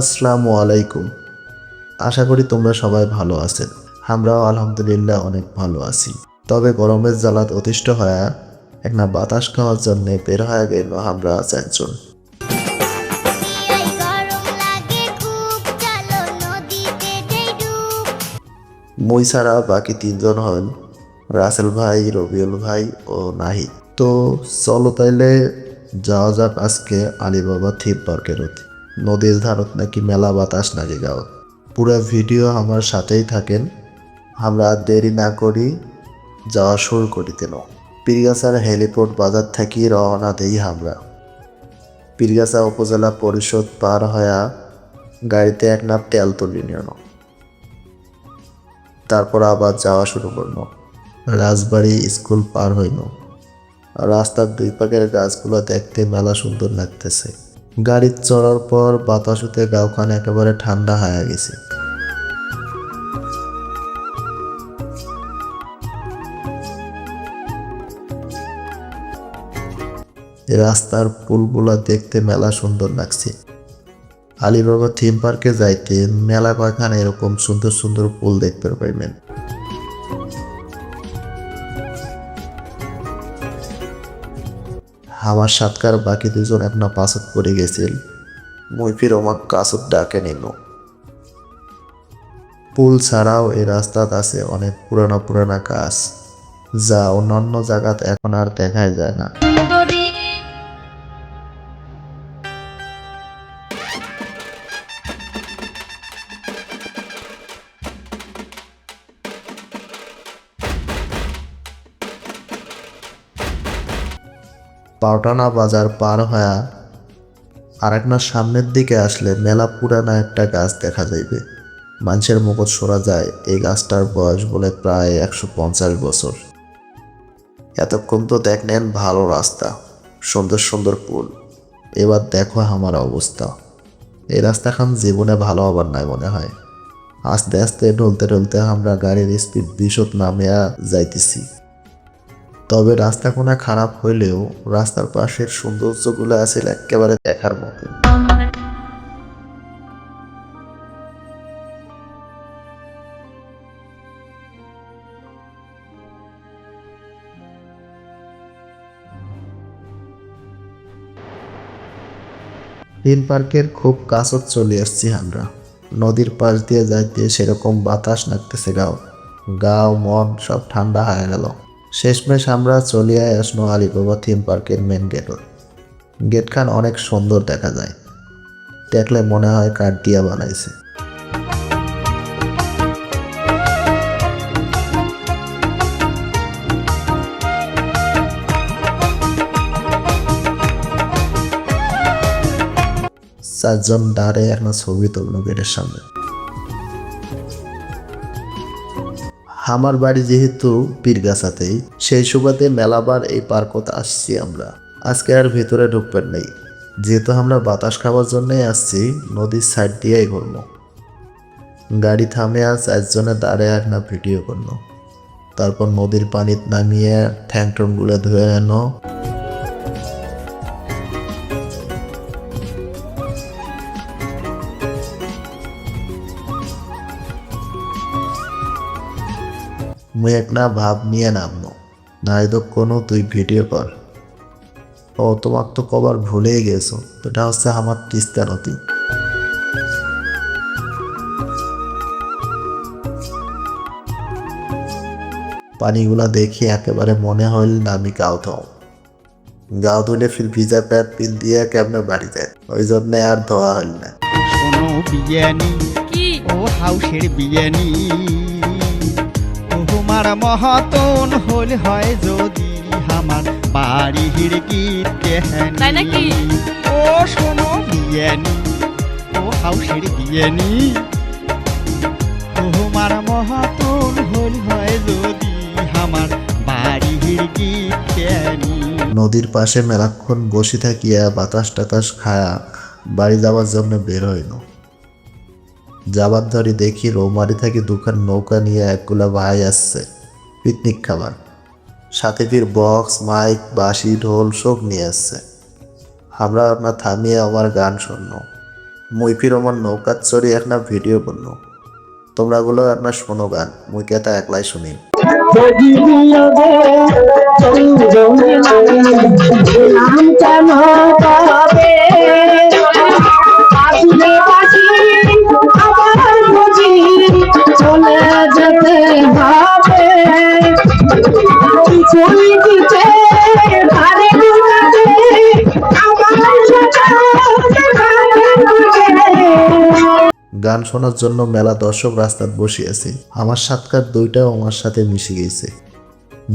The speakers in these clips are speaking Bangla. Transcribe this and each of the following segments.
আসসালামু আলাইকুম। আশা করি তোমরা সবাই ভালো আছেন। আমরাও আলহামদুলিল্লাহ অনেক ভালো আছি। তবে গরমের জ্বালাত অতিষ্ঠ হয়ে একটা বাতাস খাওয়ার জন্য বের হয়ে গেল আমরা চারজন। মই ছাড়া বাকি তিনজন হন রাসেল ভাই রবিউল ভাই ও নাহিদ তো চলো তাইলে যাওয়া যাক আজকে আলিবাবা থিম পার্কের অতি নদীর ধারত নাকি মেলা বাতাস নাকি গাও। পুরো ভিডিও আমার সাথেই থাকেন। আমরা দেরি না করি, যাওয়া শুরু করিতে ন পীরগাছার হেলিপোর্ট বাজার থাকি রওনা দেই আমরা। পীরগাছা উপজেলা পরিষদ পার হয়া গাড়িতে এক নাপ তেল তুলি নিও তারপর আবার যাওয়া শুরু করল। রাজবাড়ি স্কুল পার হইল। রাস্তার দুই পাকের গাছগুলো দেখতে মেলা সুন্দর লাগতেছে। গাড়ি চড়ার পর বাতাস বাতাসুতে গাওখান একেবারে ঠান্ডা হয়ে গেছে। রাস্তার পুলগুলা দেখতে মেলা সুন্দর লাগছে। আলিবাবা থিম পার্কে যাইতে মেলা কয়খান এরকম সুন্দর সুন্দর পুল দেখতে পাইবেন। আমার বাকি দুজন একটা পাসত পড়ে গেছিল। মুইফির ওমাক কাসত ডাকে নিল। পুল ছাড়াও এই রাস্তাত আছে অনেক পুরানো পুরানা কাজ, যা অন্যান্য জায়গাত এখন আর দেখাই যায় না। পাউটানা বাজার পার হয়া আরেকনা সামনের দিকে আসলে মেলা পুরানা একটা গাছ দেখা যাইবে। মানুষের মুখত সরা যায় এই গাছটার বয়স বলে প্রায় একশো পঞ্চাশ বছর। এতক্ষণ তো দেখলেন ভালো রাস্তা, সুন্দর সুন্দর পুল এবার দেখো আমার অবস্থা। এই রাস্তাখান জীবনে ভালো হবার নাই মনে হয়। আস্তে আস্তে ঢলতে ঢলতে আমরা গাড়ির স্পিড বিশদ নামিয়া যাইতেছি। তবে রাস্তা কোনা খারাপ হইলেও রাস্তার পাশের সৌন্দর্যগুলো আছে একেবারে দেখার মতো। তিন পার্কের খুব কাছত চলে আসছি আমরা। নদীর পাশ দিয়ে যাইতে সেরকম বাতাস লাগতেছে গাও। গাও, মন সব ঠান্ডা হয়ে গেল। শেষমেশ আমরা চলিয়ে আসনো আলিবাবা থিম পার্কের মেন গেটর গেটখান অনেক সুন্দর দেখা যায়। দেখলে মনে হয় কাঠ দিয়া বানাইছে। চারজন দাঁড়ে একটা ছবি তুললো গেটের সামনে। আমার বাড়ি যেহেতু পীরগাছাতেই সেই সুবাদে মেলাবার এই পার্কতে আসছি আমরা। আজকে আর ভেতরে ঢুকবেন নেই। যেহেতু আমরা বাতাস খাওয়ার জন্যই আসছি, নদীর সাইড দিয়েই ঘুরব। গাড়ি থামে আর একজনে দাঁড়ে আর না ভিডিও করল। তারপর নদীর পানিত নামিয়ে ঠ্যাংগুলো ধুয়ে এনো মুই একটা ভাব নিয়ে নামনো নাই তো কোনো তুই ভিডিও কর। ও তোমাক তো কবার ভুলেই গেছো। এটা হচ্ছে আমার তিস্তা নদী পানিগুলা দেখি একেবারে মনে হইল না আমি গাও থাও গাও ধুলে ফির ভিজা প্যাট পিল দিয়ে কেমনে বাড়ি যায়? ওই জন্য আর ধোয়া হইল না। বিয়ানি ও হাউসের বিয়ানি তোমার মহাতন হল হয় যদি আমার বাড়ির গীত নাকি? ও শোনো বিয়ানি। ও হাউসের বিয়ানি। তোমার মহাতন হল হয় যদি আমার বাড়ির গীত জ্ঞানী নদীর পাশে মেলাক্ষণ বসে থাকিয়া বাতাস টাতাস খায়া বাড়ি যাওয়ার জন্য বের হইল। যাবার ধরে দেখি রৌমারি থেকে দুখান নৌকা নিয়ে একগুলা ভাই আসছে, পিকনিক খাবার। সাথে ফির বক্স, মাইক, বাঁশি, ঢোল সব নিয়ে আসছে। আমরা আপনার থামিয়ে আমার গান শুনলো মুই ফির আমার নৌকার চড়ি একটা ভিডিও করল তোমরা গুলো আপনার শোনো গান, মুই কেতা একলাই শুনি। নাম গান শোনার জন্য মেলা দর্শক রাস্তায় বসিয়েছে। আমার সাতকার দুইটাও আমার সাথে মিশে গেছে।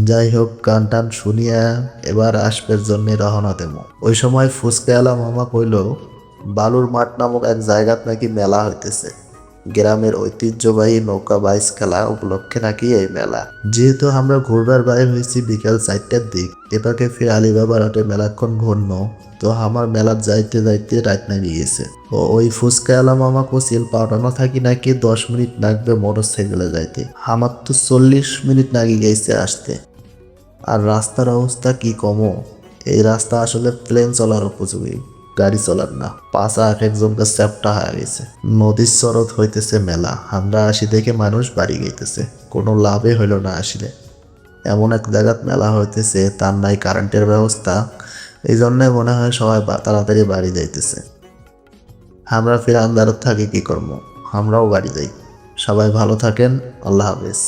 যাই হোক, গান টান শুনিয়া এবার আসবের জন্য রহনা দেব। ওই সময় ফুসকে আলা মামা কইল, বালুর মাঠ নামক এক জায়গাত নাকি মেলা হইতেছে। গ্রামের ঐতিহ্যবাহী নৌকা বাইস খেলা উপলক্ষে নাকি এই মেলা। যেহেতু আমরা ঘুরবার বাইর হয়েছি বিকাল চারটার দিক এটাকে ফির আলিবাবার হাটে মেলাক্ষণ ঘূর্ণ, তো আমার মেলার যাইতে যাইতে রাত নামিয়ে গেছে। ও ওই ফুচকা এলাম আমাকে সিল পাঠানো থাকি নাকি দশ মিনিট লাগবে মোটর সাইকেলে যাইতে। আমার তো চল্লিশ মিনিট নাকি গেছে আসতে। আর রাস্তার অবস্থা কি কমো? এই রাস্তা আসলে প্লেন চলার উপযোগী। গাড়ি চলার না। পাশা এক একজনকে চ্যাপটা গেছে নদীর স্রোত হইতেছে মেলা। আমরা আসি দেখে মানুষ বাড়ি গেতেছে কোনো লাভে হইল না আসলে। এমন এক জায়গাত মেলা হইতেছে, তার নাই কারেন্টের ব্যবস্থা। এই জন্যে মনে হয় সবাই তাড়াতাড়ি বাড়ি যাইতেছে। আমরা ফির আন্দারত থাকি কি করব? আমরাও বাড়ি যাই। সবাই ভালো থাকেন। আল্লাহ হাফেজ।